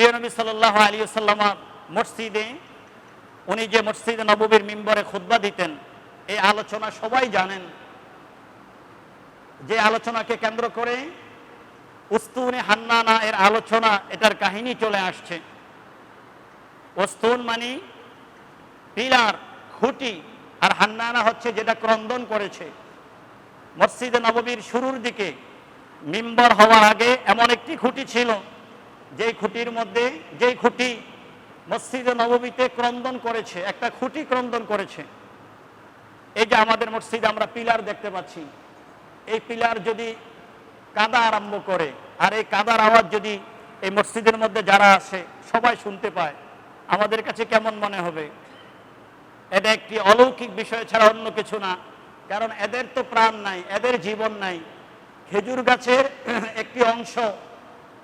প্রিয় নবী সাল্লাহ আলী সাল্লামা মসজিদে, উনি যে মসজিদে নববীর মিম্বরে খুদ্া দিতেন, এই আলোচনা সবাই জানেন। যে আলোচনাকে কেন্দ্র করে উস্তুনে হান্নানা এর আলোচনা, এটার কাহিনী চলে আসছে। উস্তুন মানে পিলার, খুঁটি, আর হান্নানা হচ্ছে যেটা ক্রন্দন করেছে। মসজিদে নববীর শুরুর দিকে মিম্বর হওয়ার আগে এমন একটি খুঁটি ছিল যেই খুঁটির মধ্যে যেই খুঁটি মসজিদে নবমীতে ক্রন্দন করেছে, একটা খুঁটি ক্রন্দন করেছে। এই যে আমাদের মসজিদে আমরা পিলার দেখতে পাচ্ছি। এই পিলার যদি কাদা আরম্ভ করে, আর এই কাদার আওয়াজ যদি এই মসজিদের মধ্যে যারা আসে, সবাই শুনতে পায়। আমাদের কাছে কেমন মনে হবে? এটা একটি অলৌকিক বিষয় ছাড়া অন্য কিছু না। কারণ এদের তো প্রাণ নাই, এদের জীবন নাই। খেজুর গাছের একটি অংশ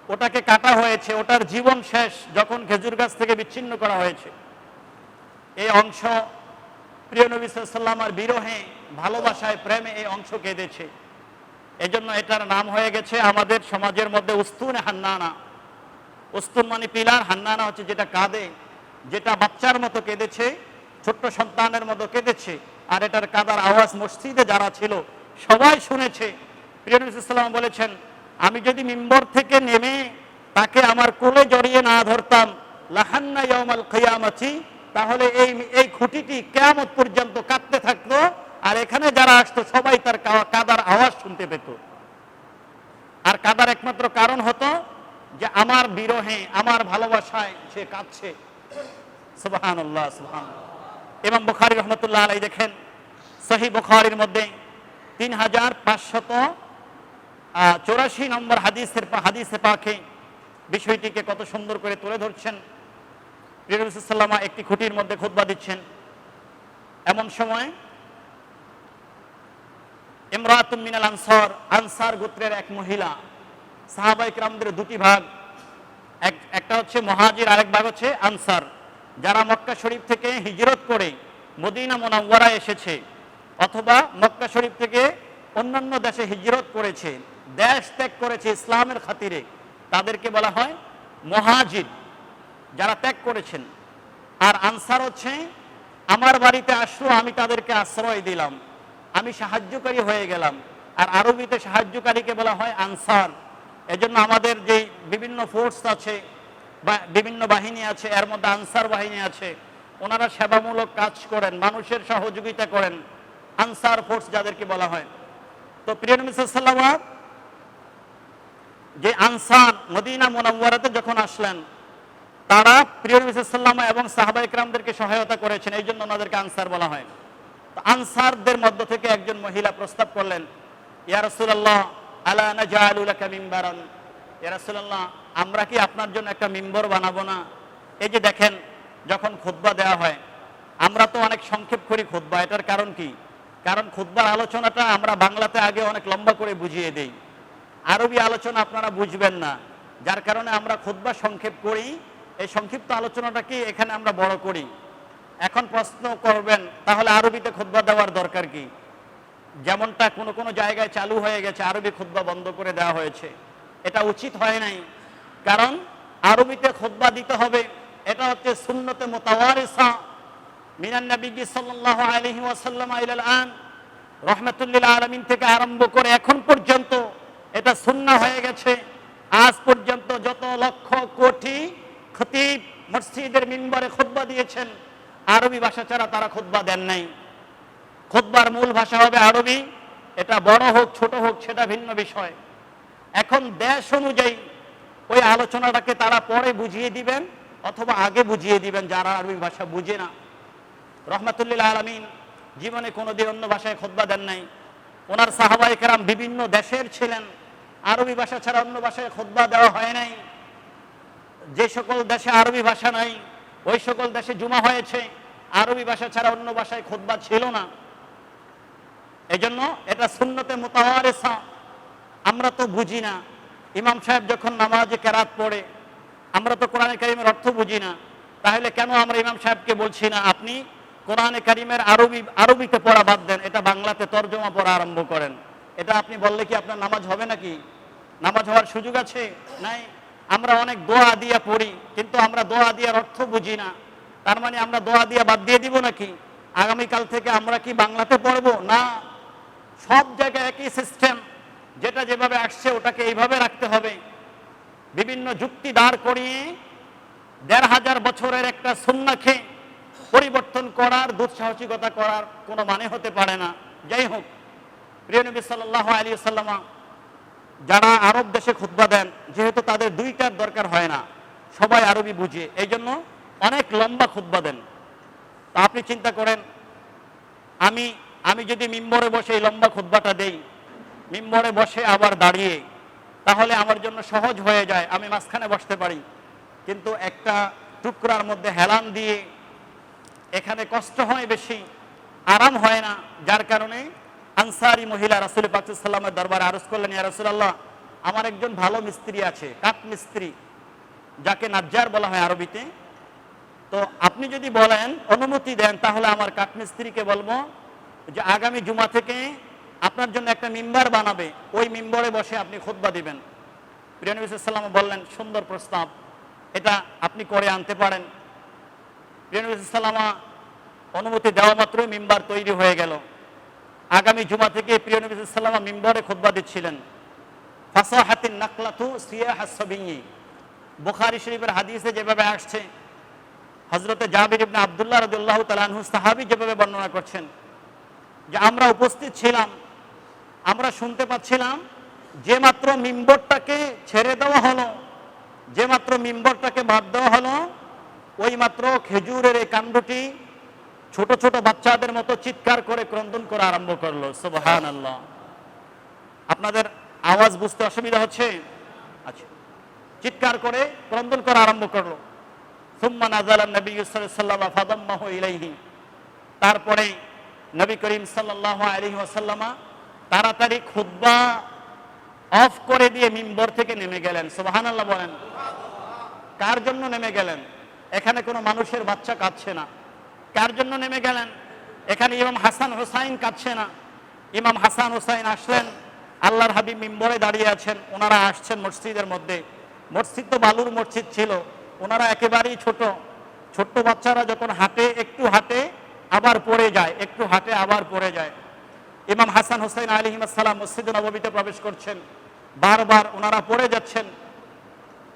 ওটাকে কাটা হয়েছে, ওটার জীবন শেষ যখন খেজুর গাছ থেকে বিচ্ছিন্ন করা হয়েছে। এই অংশ প্রিয় নবী সাল্লামার বিরহে ভালোবাসায়, প্রেমে এই অংশ কেঁদেছে। এজন্য এটার নাম হয়ে গেছে আমাদের সমাজের মধ্যে উস্তুন হান্নানা। উস্তুন মানে পিলার, হান্নানা হচ্ছে যেটা কাঁদে, যেটা বাচ্চার মতো কেঁদেছে, ছোট্ট সন্তানের মতো কেঁদেছে, আর এটার কাদার আওয়াজ মসজিদে যারা ছিল, সবাই শুনেছে। প্রিয় নবী সাল্লাম বলেছেন আমি যদি মিম্বর থেকে নেমে তাকে আমার কোলে জড়িয়ে না ধরতাম, লাহান্না ইয়ামাল তাহলে এই এই খুঁটিটি কেয়ামত পর্যন্ত কাঁদতে থাকতো, আর এখানে যারা আসতো সবাই তার কাদার আওয়াজ শুনতে পেত। আর কাদার একমাত্র কারণ হতো যে আমার বিরহে, আমার ভালোবাসায় সে কাঁদছে। এবং বুখারি রহমতুল্লাহ আলাই দেখেন সহি বুখারির মধ্যে তিন হাজার পাঁচশত চৌরাশি নম্বর হাদিসের হাদিসে পাখে বিষয়টিকে কত সুন্দর করে তুলে ধরছেন। সাল্লামা একটি খুঁটির মধ্যে খুতবা দিচ্ছেন। এমন সময় ইমরাতুম মিনাল আনসার আনসার গোত্রের এক মহিলা সাহাবাই রামদের দুটি ভাগ, এক একটা হচ্ছে মহাজির, আরেক ভাগ হচ্ছে আনসার, যারা মক্কা শরীফ থেকে হিজরত করে মদিনা মোনাওয়ারা এসেছে, অথবা মক্কা শরীফ থেকে অন্যান্য দেশে হিজরত করেছে। দেশ ত্যাগ করেছে ইসলামের খাতিরে, তাদেরকে বলা হয় মহাজির যারা ত্যাগ করেছেন। আর আনসার হচ্ছে, আমার বাড়িতে আসলো, আমি তাদেরকে আশ্রয় দিলাম, আমি সাহায্যকারী হয়ে গেলাম। আর আরবিতে সাহায্যকারীকে বলা হয় আনসার। এজন্য আমাদের যে বিভিন্ন ফোর্স আছে, বা বিভিন্ন বাহিনী আছে, এর মধ্যে আনসার বাহিনী আছে, ওনারা সেবামূলক কাজ করেন, মানুষের সহযোগিতা করেন, আনসার ফোর্স যাদেরকে বলা হয়। তো প্রিয় নবী যে আনসার মদিনা মোনাওয়ারাতে যখন আসলেন, তারা প্রিয় নবী সাল্লাল্লাহু এবং সাহাবা ইকরামদেরকে সহায়তা করেছেন এই জন্য ওনাদেরকে আনসার বলা হয়। তো আনসারদের মধ্য থেকে একজন মহিলা প্রস্তাব করলেন, ইয়া রাসূলুল্লাহ, আলা নাজআলু লাকা মিম্বারান? ইয়া রাসূলুল্লাহ, আমরা কি আপনার জন্য একটা মিম্বর বানাবো না? এই যে দেখেন, যখন খুতবা দেওয়া হয়, আমরা তো অনেক সংক্ষেপ করি খুতবা, এটার কারণ কি? কারণ খুতবার আলোচনাটা আমরা বাংলাতে আগে অনেক লম্বা করে বুঝিয়ে দেই। আরবি আলোচনা আপনারা বুঝবেন না। যার কারণে আমরা খুতবা সংক্ষেপ করি। এই সংক্ষিপ্ত আলোচনাটাকে এখানে আমরা বড় করি। এখন প্রশ্ন করবেন, তাহলে আরবিতে খুতবা দেওয়ার দরকার কি? যেমনটা কোনো কোনো জায়গায় চালু হয়ে গেছে, আরবি খুতবা বন্ধ করে দেওয়া হয়েছে। এটা উচিত হয় নাই। কারণ আরবিতে খুতবা দিতে হবে, এটা হচ্ছে সুন্নতে মোতাওয়ারিসা। মিনান নবী সাল্লাল্লাহু আলাইহি ওয়াসাল্লাম আন রহমাতুল্লিল আলমিন থেকে আরম্ভ করে এখন পর্যন্ত এটা সুন্না হয়ে গেছে। আজ পর্যন্ত যত লক্ষ কোটি খতিব মসজিদের মিম্বরে খুতবা দিয়েছেন, আরবি ভাষা ছাড়া তারা খুতবা দেন নাই। খুতবার মূল ভাষা হবে আরবি। এটা বড় হোক, ছোট হোক, সেটা ভিন্ন বিষয়। এখন দেশ অনুযায়ী ওই আলোচনাটাকে তারা পরে বুঝিয়ে দিবেন অথবা আগে বুঝিয়ে দিবেন, যারা আরবি ভাষা বুঝে না। রহমাতুল্লিল আলমিন জীবনে কোনোদিন অন্য ভাষায় খোদবা দেন নাই। ওনার সাহাবাই কেরাম বিভিন্ন দেশের ছিলেন। আরবি ভাষা ছাড়া অন্য ভাষায় খোদবা দেওয়া হয় নাই। যে সকল দেশে আরবি ভাষা নাই, ওই সকল দেশে জুমা হয়েছে, আরবি ভাষা ছাড়া অন্য ভাষায় খোদবা ছিল না। এজন্য এটা শূন্যতে মোতাওয়ারেসা। আমরা তো বুঝি না। ইমাম সাহেব যখন নামাজে কেরাত পড়ে, আমরা তো কোরআনে কারিমের অর্থ বুঝি না। তাহলে কেন আমরা ইমাম সাহেবকে বলছি না, আপনি কোরআনে কারিমের আরবি, আরবিতে পড়া বাদ দেন, এটা বাংলাতে তর্জমা পড়া আরম্ভ করেন। এটা আপনি বললে কি আপনার নামাজ হবে নাকি? নামাজ হওয়ার সুযোগ আছে? নাই। আমরা অনেক দোয়া দিয়ে পড়ি, কিন্তু আমরা দোয়া দিয়ার অর্থ বুঝি না। তার মানে আমরা দোয়া দিয়ে বাদ দিয়ে দিব নাকি? আগামীকাল থেকে আমরা কি বাংলাতে পড়ব? না। সব জায়গায় একই সিস্টেম যেটা যেভাবে আসছে ওটাকে এইভাবে রাখতে হবে। বিভিন্ন যুক্তি দাঁড় করিয়ে দেড় হাজার বছরের একটা সুন্নাকে পরিবর্তন করার, দুঃসাহসিকতা করার কোনো মানে হতে পারে না। যাই হোক প্রিয় নবী সাল্লাহ আলী সাল্লামা যারা আরব দেশে খুতবা দেন, যেহেতু তাদের দুইটার দরকার হয় না, সবাই আরবি বুঝে এই জন্য অনেক লম্বা খুতবা দেন। তা আপনি চিন্তা করেন, আমি আমি যদি মিম্বরে বসে এই লম্বা খুতবাটা দেই, মিম্বরে বসে আবার দাঁড়িয়ে, তাহলে আমার জন্য সহজ হয়ে যায়, আমি মাঝখানে বসতে পারি। কিন্তু একটা টুকরার মধ্যে হেলান দিয়ে, এখানে কষ্ট হয় বেশি, আরাম হয় না, যার কারণে আনসারি মহিলা রাসুল পাকুসাল্লামের দরবারে আরজ করলেন, ইয়া রাসূলুল্লাহ, আমার একজন ভালো মিস্ত্রি আছে, কাঠ মিস্ত্রি, যাকে নাজ্জার বলা হয় আরবিতে। তো আপনি যদি বলেন, অনুমতি দেন, তাহলে আমার কাঠমিস্ত্রিকে বলব যে আগামী জুমা থেকে আপনার জন্য একটা মিম্বার বানাবে। ওই মিম্বরে বসে আপনি খুতবা দিবেন। প্রিয়ানবী সাল্লাম বললেন, সুন্দর প্রস্তাব। এটা আপনি করে আনতে পারেন। প্রিয়ানবী সাল্লামা অনুমতি দেওয়া মাত্রই মিম্বার তৈরি হয়ে গেল। আগামী জুমা থেকে প্রিয়নবী সাল্লামা মিম্বরে খুতবা দিচ্ছিলেন। ফাসাহাতিন নাকলাতু সিয়া হাসবিঙ্গি বুখারি শরীফের হাদিসে যেভাবে আসছে হজরতে জাবির ইবনে আবদুল্লাহ রদুল্লাহ তালানহু সাহাবি যেভাবে বর্ণনা করছেন, যে আমরা উপস্থিত ছিলাম, আমরা শুনতে পাচ্ছিলাম যে মাত্র মিম্বরটাকে ছেড়ে দেওয়া হলো, যে মাত্র মিম্বরটাকে বাদ দেওয়া হলো, ওই মাত্র খেজুরের এই কাণ্ডটি ছোট ছোট বাচ্চাদের মতো চিৎকার করে ক্রন্দন করা আরম্ভ করল। সুবহান আল্লাহ আপনাদের আওয়াজ বুঝতে অসুবিধা হচ্ছে? আচ্ছা। চিৎকার করে ক্রন্দন করা আরম্ভ করল। সুম্মা নাজালান নবী ইলাইহি। তারপরে নবী করিম সাল্লাল্লাহু আলাইহি ওয়াসাল্লামা তাড়াতাড়ি খুতবা অফ করে দিয়ে মিম্বর থেকে নেমে গেলেন। সুবহানাল্লাহ বলেন। কার জন্য নেমে গেলেন? এখানে কোনো মানুষের বাচ্চা কাঁদছে না। কার জন্য নেমে গেলেন? এখানে ইমাম হাসান হোসাইন কাঁদছে না। ইমাম হাসান হোসাইন আসলেন, আল্লাহর হাবিব মিম্বরে দাঁড়িয়ে আছেন, ওনারা আসছেন মসজিদের মধ্যে। মসজিদ তো বালুর মসজিদ ছিল, ওনারা একেবারেই ছোট। ছোট্ট বাচ্চারা যখন হাঁটে, একটু হাঁটে আবার পড়ে যায়, একটু হাঁটে আবার পড়ে যায়। ইমাম হাসান হোসেন আলী সালাম মসজিদ নবমীতে প্রবেশ করছেন। বারবার ওনারা পড়ে যাচ্ছেন।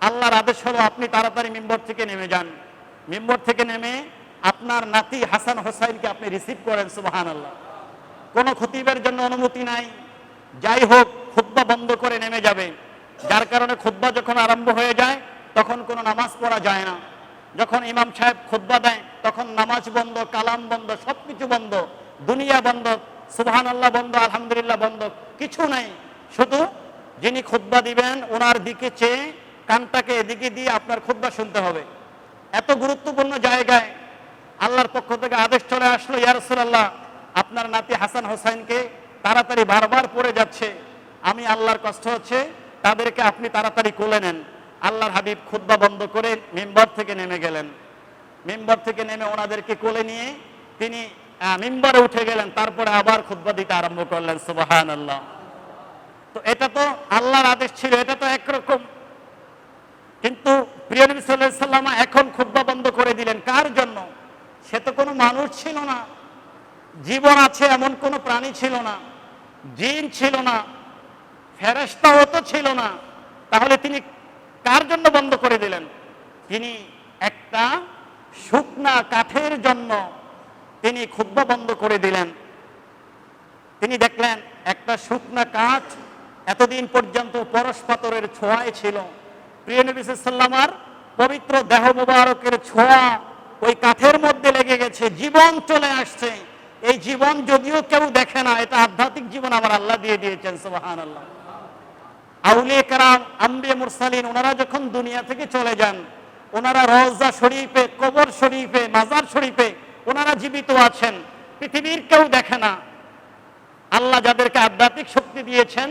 আল্লাহর আদেশ হলো আপনি তাড়াতাড়ি মেম্বর থেকে নেমে যান। মেম্বর থেকে নেমে আপনার নাতি হাসান হোসাইনকে আপনি রিসিভ করেন সুবাহান আল্লাহ কোনো খতিবের জন্য অনুমতি নাই। যাই হোক খুদ্া বন্ধ করে নেমে যাবে। যার কারণে খুদ্া যখন আরম্ভ হয়ে যায়, তখন কোনো নামাজ পড়া যায় না। যখন ইমাম সাহেব খুদ্া দেয়, তখন নামাজ বন্ধ, কালাম বন্ধ সব কিছু বন্ধ। দুনিয়া বন্ধ সুবহান আল্লাহ বন্ধ, আলহামদুলিল্লাহ বন্ধ, কিছু নাই। শুধু যিনি খুদ্া দিবেন, ওনার দিকে চেয়ে কানটাকে এদিকে দিয়ে আপনার খুদ্া শুনতে হবে। এত গুরুত্বপূর্ণ জায়গায় আল্লাহর পক্ষ থেকে আদেশ চলে আসলো ইয়ারসুল্লাহ আপনার নাতি হাসান হোসাইনকে তাড়াতাড়ি বারবার পড়ে যাচ্ছে। আমি আল্লাহর কষ্ট হচ্ছে, তাদেরকে আপনি তাড়াতাড়ি কোলে নেন। আল্লাহর হাবিব খুদ্া বন্ধ করে মেম্বার থেকে নেমে গেলেন। মেম্বার থেকে নেমে ওনাদেরকে কোলে নিয়ে তিনি মেম্বারে উঠে গেলেন। তারপরে আবার খুদ্া দিতে আরম্ভ করলেন সুবাহান আল্লাহ তো এটা তো আল্লাহর আদেশ ছিল, এটা তো একরকম। কিন্তু প্রিয় নবী সাল্লাহ এখন খুদ্া বন্ধ করে দিলেন। কার জন্য? সে তো কোনো মানুষ ছিল না। জীবন আছে এমন কোনো প্রাণী ছিল না। জিন ছিল না। ফেরেস্তাও তো ছিল না। তাহলে তিনি কার জন্য বন্ধ করে দিলেন? তিনি একটা শুকনা কাঠের জন্য তিনি খুদ্া বন্ধ করে দিলেন। তিনি দেখলেন, একটা শুকনা কাঠ এতদিন পর্যন্ত পরশপাতরের ছোঁয়ায় ছিল। প্রিয় নবী সাল্লামার পবিত্র দেহ মুবারকের ছোঁয়া ওই কাঠের মধ্যে লেগে গেছে, জীবন চলে আসছে। এই জীবন যদিও কেউ দেখে না, এটা আধ্যাত্মিক জীবন আমার আল্লাহ দিয়ে দিয়েছেন সুবাহান আল্লাহ আউলিয়া কারাম, আম্বিয়া মুরসালিন, ওনারা যখন দুনিয়া থেকে চলে যান, ওনারা রওজা শরীফে, কবর শরীফে, মাজার শরীফে, ওনারা জীবিত আছেন। পৃথিবীর কেউ দেখে না। আল্লাহ যাদেরকে আধ্যাত্মিক শক্তি দিয়েছেন,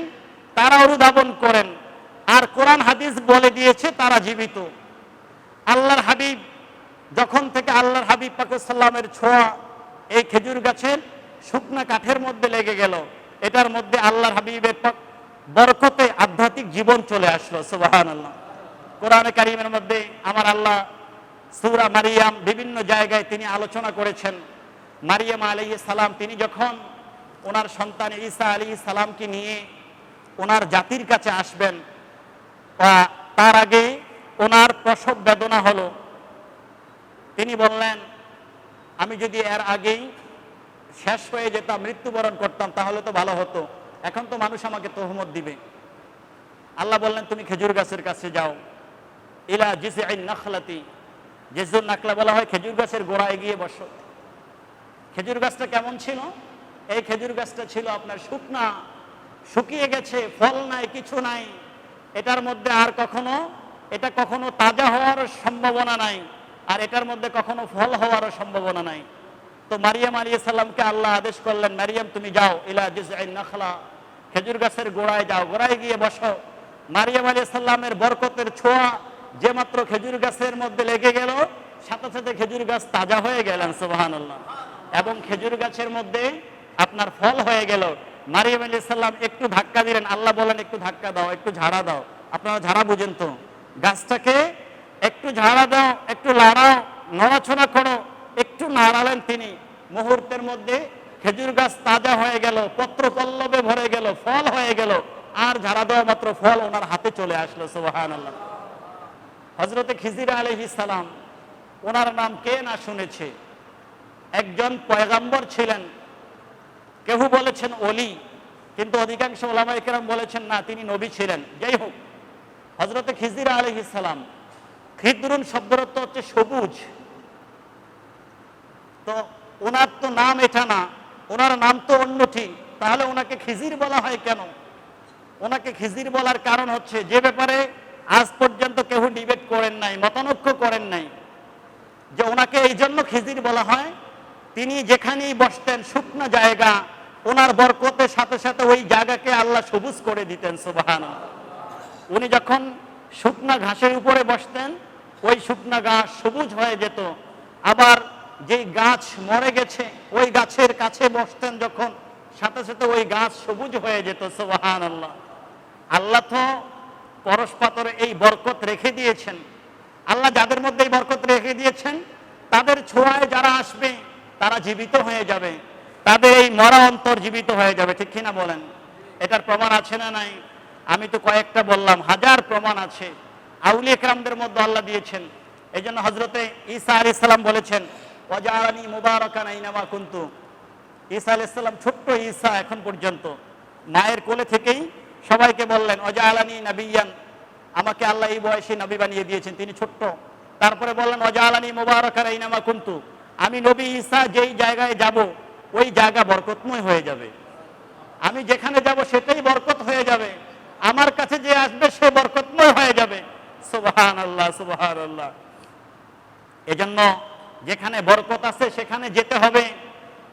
তারা অনুধাবন করেন। আর কোরআন হাদিস বলে দিয়েছে, তারা জীবিত। আল্লাহর হাবিব যখন থেকে আল্লাহর হাবিব পাকুসাল্লামের ছোঁয়া এই খেজুর গাছের শুকনা কাঠের মধ্যে লেগে গেল, এটার মধ্যে আল্লাহর হাবিবের বরকতে আধ্যাত্মিক জীবন চলে আসলো সুবাহান আল্লাহ কোরআনে কারিমের মধ্যে আমার আল্লাহ সুরা মারিয়াম বিভিন্ন জায়গায় তিনি আলোচনা করেছেন। মারিয়াম আলী সালাম তিনি যখন ওনার সন্তান ঈসা আলী সালামকে নিয়ে ওনার জাতির কাছে আসবেন তার আগে ওনার প্রসব বেদনা হলো। তিনি বললেন, আমি যদি এর আগেই শেষ হয়ে যেতাম, মৃত্যুবরণ করতাম, তাহলে তো ভালো হতো। এখন তো মানুষ আমাকে তহমত দিবে। আল্লাহ বললেন, তুমি খেজুর গাছের কাছে যাও। ইলা জিসে আইন নাখলাতি জেজুর নাকলা বলা হয়, খেজুর গাছের গোড়ায় গিয়ে বসো। খেজুর গাছটা কেমন ছিল? এই খেজুর গাছটা ছিল আপনার শুকনা, শুকিয়ে গেছে, ফল নাই, কিছু নাই। এটার মধ্যে আর কখনো, এটা কখনো তাজা হওয়ার সম্ভাবনা নাই। আর এটার মধ্যে কখনো ফল হওয়ারও সম্ভাবনা নাই। তো মারিয়াম আলী সাল্লামকে আল্লাহ আদেশ করলেন, মারিয়াম, তুমি যাও, ইলা নাখলা, খেজুর গাছের গোড়ায় যাও, গোড়ায় গিয়ে বসো। মারিয়াম আলী সাল্লামের বরকতের ছোঁয়া যে মাত্র খেজুর গাছের মধ্যে লেগে গেল, সাথে সাথে খেজুর গাছ তাজা হয়ে গেলেন সুবাহান এবং খেজুর গাছের মধ্যে আপনার ফল হয়ে গেল। মারিয়াম আলী সাল্লাম একটু ধাক্কা দিলেন, আল্লাহ বলেন একটু ধাক্কা দাও, একটু ঝাড়া দাও। আপনারা ঝাড়া বুঝেন তো? গাছটাকে একটু ঝাড়া দাও, একটু লাড়াও নড়াছড়া করো, একটু নাড়ালেন তিনি। মুহূর্তের মধ্যে খেজুর গাছ তাজা হয়ে গেল, পত্র পল্লবে ভরে গেল, ফল হয়ে গেল। আর ঝাড়া দেওয়া মাত্র ফল ওনার হাতে চলে আসলো সুবাহান আল্লাহ হজরতে খিজির আলহ সালাম, ওনার নাম কে না শুনেছে? একজন পয়গাম্বর ছিলেন। কেউ বলেছেন অলি কিন্তু অধিকাংশ ওলামাইকেরাম বলেছেন, না, তিনি নবী ছিলেন। যাই হোক হজরতে খিজির আলহ সালাম খিদরুন শব্দের অর্থ হচ্ছে সবুজ। তো ওনার তো নাম এটা না, ওনার নাম তো অন্যটি, তাহলে ওনাকে খিজির বলা হয় কেন? ওনাকে খিজির বলার কারণ হচ্ছে যে ব্যাপারে আজ পর্যন্ত কেউ ডিবেট করেন নাই, মতানক্য করেন নাই, যে ওনাকে এই জন্য খিজির বলা হয়। তিনি যেখানেই বসতেন, শুকনো জায়গা, ওনার বরকতের সাথে সাথে ওই জায়গাকে আল্লাহ সবুজ করে দিতেন সুবাহান উনি যখন শুকনা ঘাসের উপরে বসতেন ওই শুকনা গাছ সবুজ হয়ে যেত। আবার যেই গাছ মরে গেছে, ওই গাছের কাছে বসতেন যখন, সাথে সাথে ওই গাছ সবুজ হয়ে যেত সুবাহান আল্লাহ আল্লাহ তো পরস্পাতরে এই বরকত রেখে দিয়েছেন। আল্লাহ যাদের মধ্যে এই বরকত রেখে দিয়েছেন, তাদের ছোঁয়ায় যারা আসবে, তারা জীবিত হয়ে যাবে। তাদের এই মরা অন্তর জীবিত হয়ে যাবে, ঠিক কিনা বলেন? এটার প্রমাণ আছে না নাই? আমি তো কয়েকটা বললাম, হাজার প্রমাণ আছে। আউলি একরামদের মধ্যে আল্লাহ দিয়েছেন। এই জন্য হজরতে ঈসা আলি সাল্লাম বলেছেন ওজারানি মুবারকান আইনামা কুন্তু। ঈসা আলি সাল্লাম ছোট্ট ঈসা এখন পর্যন্ত। মায়ের কোলে থেকেই সবাইকে বললেন অজা আলানি নাবিয়ান। আমাকে আল্লাহ এই বয়সে নবী বানিয়ে দিয়েছেন, তিনি ছোট্ট। তারপরে বললেন অজা আলানি মুবারকার আইনামা কুন্তু। আমি নবী ঈসা যেই জায়গায় যাব, ওই জায়গা বরকতময় হয়ে যাবে। আমি যেখানে যাব, সেটাই বরকত হয়ে যাবে। আমার কাছে যে আসবে, সে বরকতময় হয়ে যাবে। আল্লাহ আল্লাহ এজন্য যেখানে বরকত আছে সেখানে যেতে হবে।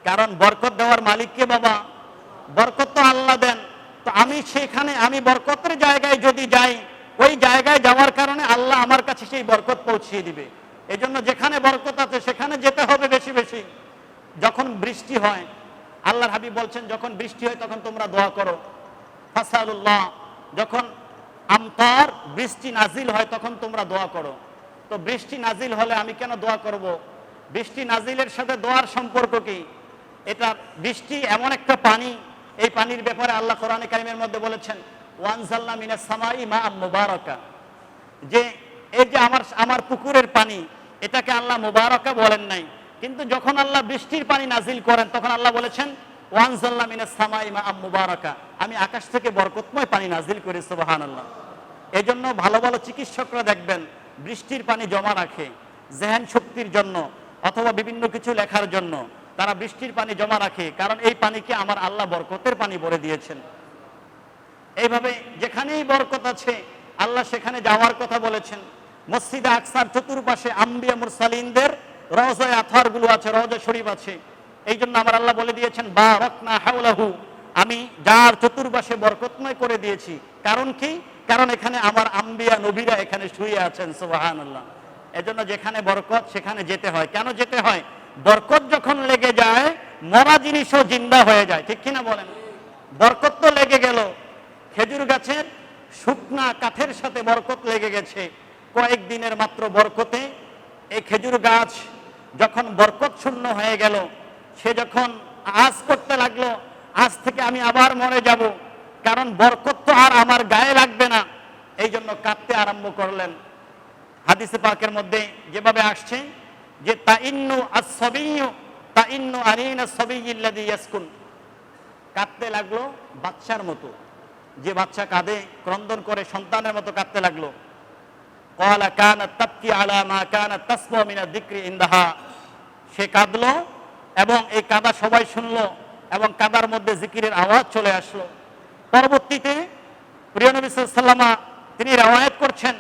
কারণ বরকত দেওয়ার মালিককে বাবা? বরকত তো আল্লাহ দেন। তো আমি সেখানে, আমি বরকতের জায়গায় যদি যাই, ওই জায়গায় যাওয়ার কারণে আল্লাহ আমার কাছে সেই বরকত পৌঁছিয়ে দিবে। এই জন্য যেখানে বরকত আছে সেখানে যেতে হবে বেশি বেশি। যখন বৃষ্টি হয়, আল্লাহর হাবিব বলছেন, যখন বৃষ্টি হয় তখন তোমরা দোয়া করো। ফাসালুল্লাহ যখন আমতার, বৃষ্টি নাজিল হয়, তখন তোমরা দোয়া করো। তো বৃষ্টি নাজিল হলে আমি কেন দোয়া করব? বৃষ্টি নাজিলের সাথে দোয়ার সম্পর্ক কি? এটা বৃষ্টি এমন একটা পানি, এই পানির ব্যাপারে আল্লাহ কোরআনে কারিমের মধ্যে বলেছেন ওয়ানজাল্লা মিনা সামাই মা মুবারকা। যে এই যে আমার আমার পুকুরের পানি, এটাকে আল্লাহ মুবারকা বলেন নাই। কিন্তু যখন আল্লাহ বৃষ্টির পানি নাজিল করেন, তখন আল্লাহ বলেছেন ওয়ানজাল্লা মিনা সামাই মা মুবারকা। আমি আকাশ থেকে বরকতময় পানি নাজিল করি সুবাহান আল্লাহ এই জন্য ভালো ভালো চিকিৎসকরা দেখবেন, বৃষ্টির পানি জমা রাখে জেহেন শক্তির জন্য, অথবা বিভিন্ন কিছু লেখার জন্য, তারা বৃষ্টির পানি জমা রাখে, কারণ এই পানিকে আমার আল্লাহ বরকতের পানি ভরে দিয়েছেন। এইভাবে যেখানেই বরকত আছে, আল্লাহ সেখানে যাওয়ার কথা বলেছেন। মসজিদে আকসার চতুর্পাশে আম্বিয়া মুরসালিনদের রওজায় আথারগুলো আছে, রওজা শরীফ আছে। এই জন্য আমার আল্লাহ বলে দিয়েছেন বা রকনা হাউলাহু আমি যার চতুর্পাশে বরকতময় করে দিয়েছি। কারণ কি? কারণ এখানে আমার আম্বিয়া নবীরা এখানে শুয়ে আছেন সুবাহান আল্লাহ এজন্য যেখানে বরকত, সেখানে যেতে হয়। কেন যেতে হয়? বরকত যখন লেগে যায়, মরা জিনিসও জিন্দা হয়ে যায়। ঠিক কিনা বলেন? বরকত তো লেগে গেল। খেজুর গাছের শুকনা কাঠের সাথে বরকত লেগে গেছে। কয়েকদিনের মাত্র বরকতে এই খেজুর গাছ যখন বরকত শূন্য হয়ে গেল সে যখন আজ করতে লাগল, আজ থেকে আমি আবার মরে যাব। কারণ বরকত তো আর আমার গায়ে লাগবে না। এই জন্য কাঁদতে আরম্ভ করলেন। হাদিসে পাকের মধ্যে যেভাবে আসছে যে তা ইন্নু আসবিউ তা ইন্নু আরিন আসবিল্লাদি ইয়াসকুন। কাঁদতে লাগল বাচ্চার মতো। যে বাচ্চা কাঁদে, ক্রন্দন করে সন্তানের মতো কাঁদতে লাগল। কলা কানা তাপকি আলা মা কানা তাসমা দিক্রি ইন্দাহা। সে কাঁদলো এবং এই কাদা সবাই শুনলো এবং কাদার মধ্যে জিকিরের আওয়াজ চলে আসলো। পরবর্তীতে প্রিয় নবী সাল্লামা তিনি রাওয়ায়াত করছেন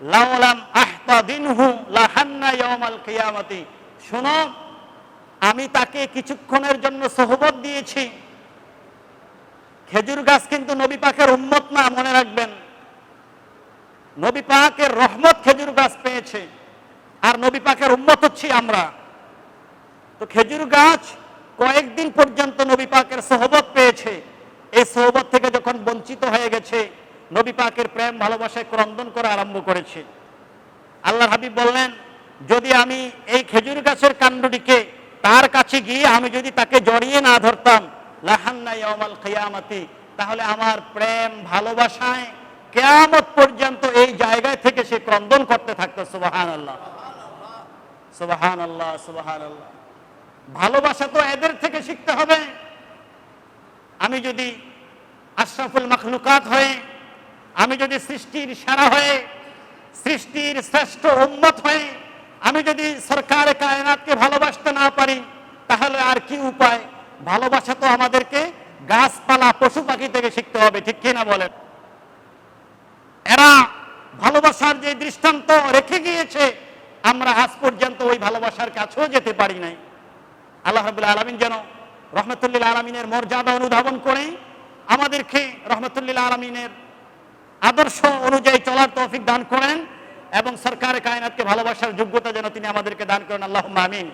লাউলাম আহতা দিনহু লাহান্না ইয়াউমাল কিয়ামতি। শোনো, আমি তাকে কিছুক্ষণের জন্য সহবত দিয়েছি। খেজুর গাছ কিন্তু নবী পাকের উম্মত না, মনে রাখবেন। নবী পাকের রহমত খেজুর গাছ পেয়েছে। আর নবী পাকের উম্মত হচ্ছি আমরা। তো খেজুর গাছ কয়েকদিন পর্যন্ত নবী পাকের সহবত পেয়েছে। এই সহবত থেকে যখন বঞ্চিত হয়ে গেছে, নবী পাকের প্রেম, ভালোবাসায় ক্রন্দন করা আরম্ভ করেছে। আল্লাহ হাবিব বললেন, যদি আমি এই খেজুর গাছের কাণ্ডটিকে তার কাছে গিয়ে আমি যদি তাকে জড়িয়ে না ধরতাম, লাহান্না ইয়ামাল কিয়ামাতি, তাহলে আমার প্রেম, ভালোবাসায় কেয়ামত পর্যন্ত এই জায়গায় থেকে সে ক্রন্দন করতে থাকতো। সুবাহান আল্লাহ সুবাহান আল্লাহ সুবাহান আল্লাহ ভালোবাসা তো এদের থেকে শিখতে হবে। আমি যদি আশরাফুল মখলুকাত হয়ে, আমি যদি সৃষ্টির সারা হয়ে, সৃষ্টির শ্রেষ্ঠ উন্মত হয়ে, আমি যদি সরকার কায়নাতকে ভালোবাসতে না পারি, তাহলে আর কি উপায়? ভালোবাসা তো আমাদেরকে গাছপালা, পশু পাখি থেকে শিখতে হবে, ঠিক কিনা বলেন? এরা ভালোবাসার যে দৃষ্টান্ত রেখে গিয়েছে, আমরা আজ পর্যন্ত ওই ভালোবাসার কাছেও যেতে পারি নাই। আল্লাহ রাবুল্লাহ আলমিন যেন রহমতুল্লিল আলমিনের মর্যাদা অনুধাবন করে আমাদেরকে রহমতুল্লিল আলমিনের আদর্শ অনুযায়ী চলার তৌফিক দান করেন এবং সরকারের কায়নাতকে ভালোবাসার যোগ্যতা যেন তিনি আমাদেরকে দান করেন। আল্লাহ আমিন।